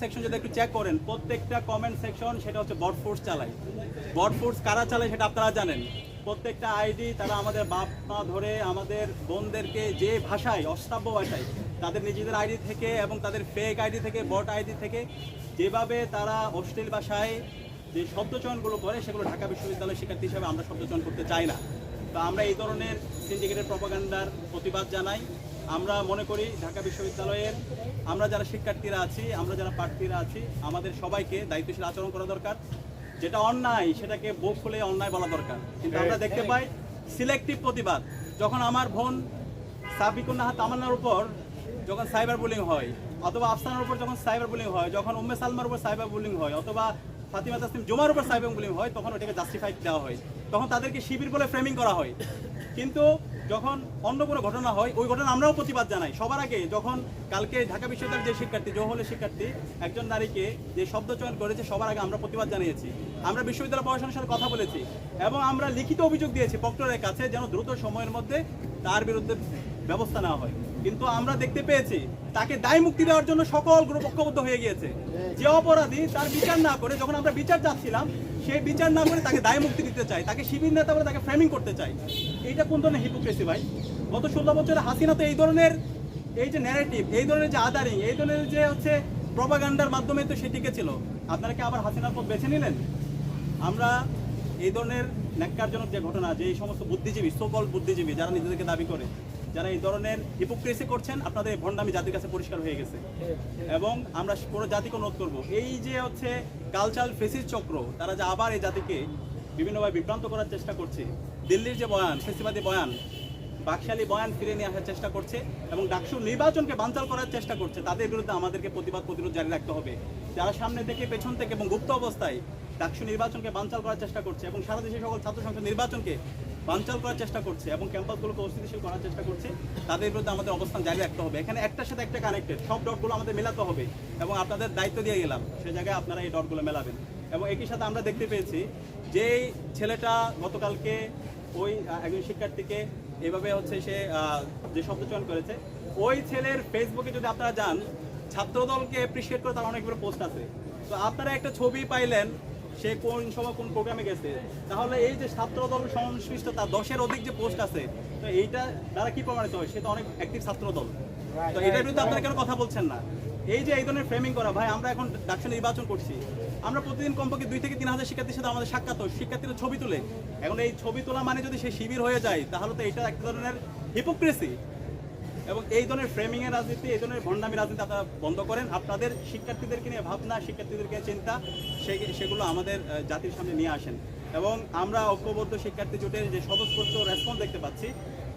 Section যদি একটু check করেন, প্রত্যেকটা কমেন্ট সেকশন সেটা হচ্ছে বট ফোর্স চালায়। বট ফোর্স কারা চালায় সেটা আপনারা জানেন। প্রত্যেকটা আইডি তারা আমাদের বাপ, মা ধরে আমাদের বোনদেরকে যে ভাষায়, অস্তাব্য ভাষায়, তাদের নিজেদের আইডি থেকে এবং তাদের ফেক আইডি থেকে বট আইডি থেকে, যেভাবে তারা অশ্লীল ভাষায় যে শব্দচয়নগুলো করে, সেগুলো ঢাকা বিশ্ববিদ্যালয়ের শিক্ষার্থী হিসেবে আমরা শব্দচয়ন করতে চাই না। তো আমরা এই ধরনের সিন্ডিকেটের প্রপাগান্ডার প্রতিবাদ জানাই। আমরা মনে করি ঢাকা বিশ্ববিদ্যালয়ের আমরা যারা শিক্ষার্থীরা আছি আমরা যারা প্রার্থীরা আছি আমাদের সবাইকে দায়িত্বশীল আচরণ করা দরকার। যেটা অন্যায় সেটাকে বুক খুলে অন্যায় বলা দরকার। কিন্তু আমরা দেখতে পাই সিলেক্টিভ প্রতিবাদ। যখন আমার বোন সাবিকুন নাহা তামান্নার উপর যখন সাইবার বুলিং হয় অথবা আফসানার উপর যখন সাইবার বুলিং হয় যখন উম্মে সালমার উপর সাইবার বুলিং হয় অথবা ফাতিমা তাসলিম জুমার উপর সাইবার বুলিং হয় তখন ওটাকে জাস্টিফাই দেওয়া হয়। তখন তাদেরকে শিবির বলে ফ্রেমিং করা হয়। কিন্তু যখন অন্য কোনো ঘটনা হয়, ওই ঘটনা আমরাও প্রতিবাদ জানাই। সবার আগে যখন কালকে ঢাকা বিশ্ববিদ্যালয়ের যে শিক্ষার্থী জহলের শিক্ষার্থী, একজন নারীকে যে শব্দ চয়ন করেছে, সবার আগে আমরা প্রতিবাদ জানিয়েছি। আমরা বিশ্ববিদ্যালয় প্রশাসনের সাথে কথা বলেছি এবং আমরা লিখিত অভিযোগ দিয়েছি প্রক্টরের কাছে যেন দ্রুত সময়ের মধ্যে তার বিরুদ্ধে ব্যবস্থা নেওয়া হয়। কিন্তু আমরা দেখতে পেয়েছি, তাকে দায় মুক্তি দেওয়ার জন্য সকল গ্রুপ ঐক্যবদ্ধ হয়ে গিয়েছে। যে অপরাধী তার বিচার না করে, যখন আমরা বিচার চাচ্ছিলাম সে বিচার না করে তাকে দায় মুক্তি দিতে চাই তাকে শিবির নেতা বলে তাকে ফ্রেমিং করতে চাই এইটা কোন ধরনের হিপোক্রেসি ভাই? গত ষোলো বছরে হাসিনা তো এই ধরনের এই যে ন্যারেটিভ এই ধরনের যে আদারিং এই ধরনের যে হচ্ছে প্রপাগান্ডার মাধ্যমে তো সে টিকেছিল আপনারা কি আবার হাসিনার পথ বেছে নিলেন? আমরা এই ধরনের ন্যাক্কারজনক যে ঘটনা, যে এই সমস্ত বুদ্ধিজীবী সকল বুদ্ধিজীবী, যারা নিজেদেরকে দাবি করে যারা এই ধরনের হিপোক্রেসি করছেন, আপনাদের এই ভণ্ডামি জাতির কাছে পরিষ্কার হয়ে গেছে। এবং আমরা পুরো জাতিকে অনুরোধ করব, এই যে হচ্ছে কালচারাল ফেসিস চক্র, তারা যে আবার এই জাতিকে বিভিন্নভাবে বিভ্রান্ত করার চেষ্টা করছে, দিল্লির যে বয়ান, ফেসিবাদী বয়ান, বাকশালী বয়ান ফিরে নিয়ে আসার চেষ্টা করছে এবং ডাকসুর নির্বাচনকে বানচাল করার চেষ্টা করছে, তাদের বিরুদ্ধে আমাদেরকে প্রতিবাদ প্রতিরোধ জারি রাখতে হবে। যারা সামনে থেকে পেছন থেকে এবং গুপ্ত অবস্থায় ডাকসু নির্বাচনকে বানচাল করার চেষ্টা করছে এবং সারা দেশের সকল ছাত্র সংসদ নির্বাচনকে বানচাল করার চেষ্টা করছে এবং ক্যাম্পাসগুলোকে অস্থিতিশীল করার চেষ্টা করছে, তাদের বিরুদ্ধে আমাদের অবস্থান জারি রাখতে হবে। এখানে একটার সাথে একটা কানেক্টেড সব ডটগুলো আমাদের মেলাতে হবে এবং আপনাদের দায়িত্ব দিয়ে গেলাম, সে জায়গায় আপনারা এই ডটগুলো মেলাবেন। এবং একই সাথে আমরা দেখতে পেয়েছি, যেই ছেলেটা গতকালকে ওই একজন শিক্ষার্থীকে এভাবে হচ্ছে সে যে শব্দ চয়ন করেছে, ওই ছেলের ফেসবুকে যদি আপনারা যান, ছাত্রদলকে অ্যাপ্রিসিয়েট করে তার অনেকগুলো পোস্ট আছে। তো আপনারা একটা ছবি পাইলেন সে কোন সময় কোন প্রোগ্রামে গেছে। তাহলে এই যে ছাত্রদল সংশ্লিষ্ট তার দশের অধিক যে পোস্ট আছে তো এইটা দ্বারা কি প্রমাণিত হয়? সে তো অনেক অ্যাক্টিভ ছাত্রদল তো এটার বিরুদ্ধে আপনারা কেন কথা বলছেন না? এই যে এই ধরনের ফ্রেমিং করা ভাই আমরা এখন ডাকসু নির্বাচন করছি। আমরা প্রতিদিন কমপক্ষে দুই থেকে তিন হাজার শিক্ষার্থীর সাথে আমাদের সাক্ষাৎ হয়। শিক্ষার্থীরা ছবি তুলে। এখন এই ছবি তোলা মানে যদি সে শিবির হয়ে যায় তাহলে তো এটা এক ধরনের হিপোক্রেসি এবং এই ধরনের ফ্রেমিং এর রাজনীতি এই ধরনের ভণ্ডামি রাজনীতি আপনারা বন্ধ করেন। আপনাদের শিক্ষার্থীদেরকে নিয়ে ভাবনা শিক্ষার্থীদেরকে চিন্তা সেগুলো আমাদের জাতির সামনে নিয়ে আসেন। এবং আমরা ঐক্যবদ্ধ শিক্ষার্থী জোটের যে স্বতঃস্ফূর্ত রেসপন্স দেখতে পাচ্ছি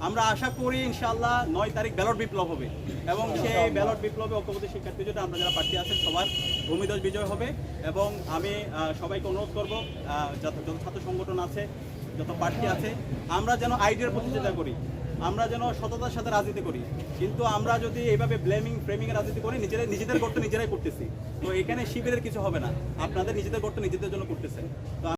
আমরা আশা করি ইনশাল্লাহ নয় তারিখ ব্যালট বিপ্লব হবে। এবং সেই ব্যালট বিপ্লবে ঐক্যবদ্ধ শিক্ষার্থী জোটে আমরা যারা প্রার্থী আছেন সবার ভূমিদশ বিজয় হবে। এবং আমি সবাইকে অনুরোধ করব যত যত ছাত্র সংগঠন আছে যত প্রার্থী আছে আমরা যেন আইডিয়ার প্রতিযোগিতা করি। আমরা যেন সততার সাথে রাজনীতি করি। কিন্তু আমরা যদি এইভাবে ব্লেমিং ফ্রেমিং এর রাজনীতি করি, নিজেরাই, নিজেদের গর্ত নিজেরাই করতেছি। তো এখানে শিবিরের কিছু হবে না। আপনাদের নিজেদের গর্ত নিজেদের জন্য করতেছেন তো